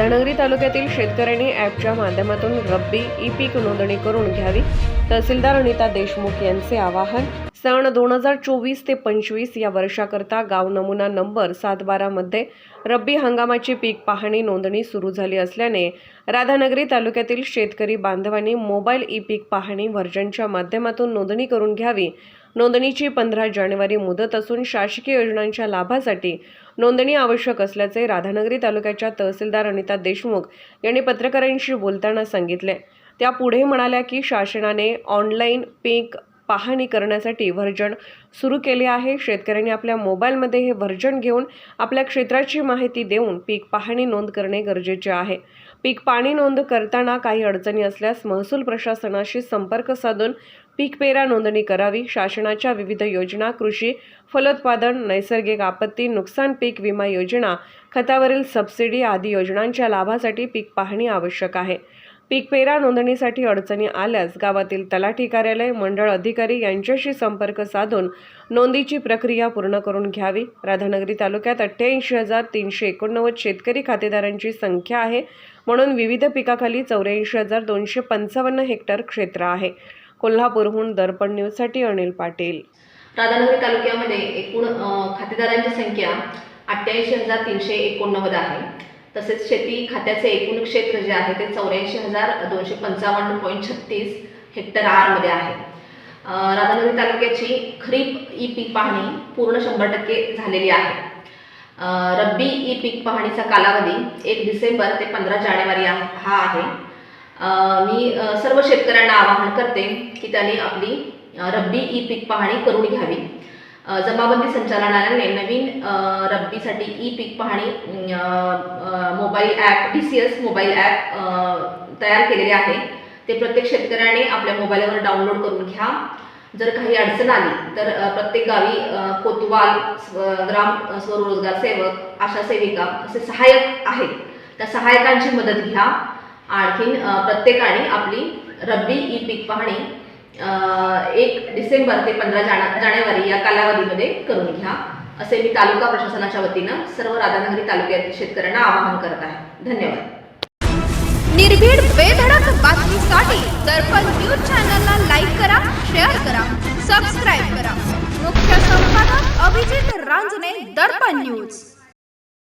राधानगरी तालुक्यातील शेतकऱ्यांनी ॲपच्या माध्यमातून रब्बी ई पीक नोंदणी करून घ्यावी. तहसीलदार अनिता देशमुख यांचे आवाहन. सन दोन हजार चोवीस ते पंचवीस या वर्षाकरता गाव नमुना नंबर सात बारामध्ये रब्बी हंगामाची पीक पाहणी नोंदणी सुरू झाली असल्याने राधानगरी तालुक्यातील शेतकरी बांधवांनी मोबाईल ई पीक पाहणी व्हर्जनच्या माध्यमातून नोंदणी करून घ्यावी नोंदणीची पंधरा जानेवारी मुदत असून शासकीय योजनांच्या लाभासाठी नोंदणी आवश्यक असल्याचे राधानगरी तालुक्याच्या तहसीलदार अनिता देशमुख यांनी पत्रकारांशी बोलताना सांगितले. त्या पुढे म्हणाल्या की शासनाने ऑनलाईन पीक पाहणी करण्यासाठी व्हर्जन सुरू केले आहे. शेतकऱ्यांनी आपल्या मोबाईलमध्ये हे व्हर्जन घेऊन आपल्या क्षेत्राची माहिती देऊन पीक पाहणी नोंद करणे गरजेचे आहे. पीक पाणी नोंद करताना काही अडचणी असल्यास महसूल प्रशासनाशी संपर्क साधून पीक पेरा नोंदणी करावी. शासनाच्या विविध योजना कृषी फलोत्पादन नैसर्गिक आपत्ती नुकसान पीक विमा योजना खतावरील सबसिडी आदी योजनांच्या लाभासाठी पीक पाहणी आवश्यक आहे. पीकपेरा नोंदणीसाठी अडचणी आल्यास गावातील तलाठी कार्यालय मंडळ अधिकारी यांच्याशी संपर्क साधून नोंदीची प्रक्रिया पूर्ण करून घ्यावी. राधानगरी तालुक्यात अठ्ठ्याऐंशी हजार तीनशे एकोणनव्वद शेतकरी खातेदारांची संख्या आहे म्हणून विविध पिकाखाली चौऱ्याऐंशी हजार दोनशे पंचावन्न हेक्टर क्षेत्र आहे. कोल्हापूरहून दर्पण न्यूजसाठी अनिल पाटील. राधानगरी तालुक्यामध्ये एकूण खातेदारांची संख्या अठ्ठ्याऐंशी हजार तीनशे एकोणनव्वद आहे. तसेच शेती खात्याचे एकूण क्षेत्र जे आहे ते चौऱ्याऐंशी हजार दोनशे पंचावन्न पॉईंट छत्तीस हेक्टर आरमध्ये आहे. राधानगरी तालुक्याची खरीप ई पीक पाहणी पूर्ण शंभर टक्के झालेली आहे. रब्बी ई पीक पाहणीचा कालावधी एक डिसेंबर ते पंधरा जानेवारी हा आहे. मी सर्व शेतकऱ्यांना आवाहन करते की त्यांनी आपली रब्बी ई पीक पाहणी करून घ्यावी. जमाबंदी संचालनालयाने नवीन रब्बीसाठी ई पीक पाहणी mobile app D C S mobile app तयार केलेले आहे. ते प्रत्येक शेतकऱ्याने आपल्या मोबाईलवर डाउनलोड करून घ्या. जर काही अडचण आली तर प्रत्येक गावी कोतवाल स्व- ग्राम स्वरोजगार सेवक आशा सेविका असे सहाय्यक आहेत. त्या सहायकांची मदत घ्या. आणखीन प्रत्येकाने आपली रब्बी ई पीक पाहणी एक डिसेंबर ते पंधरा जाना जानेवारी या कालावधीमध्ये करून घ्या. असे मी तालुका प्रशासनाच्या वतीनं सर्व राधानगरी तालुक्यातील शेतकऱ्यांना आवाहन करत आहे. धन्यवाद. निर्भीड बेधडक बातमीसाठी दर्पण न्यूज चॅनलला लाईक करा शेअर करा सबस्क्राईब करा. मुख्य संपादक अभिजित रांजणे दर्पण न्यूज.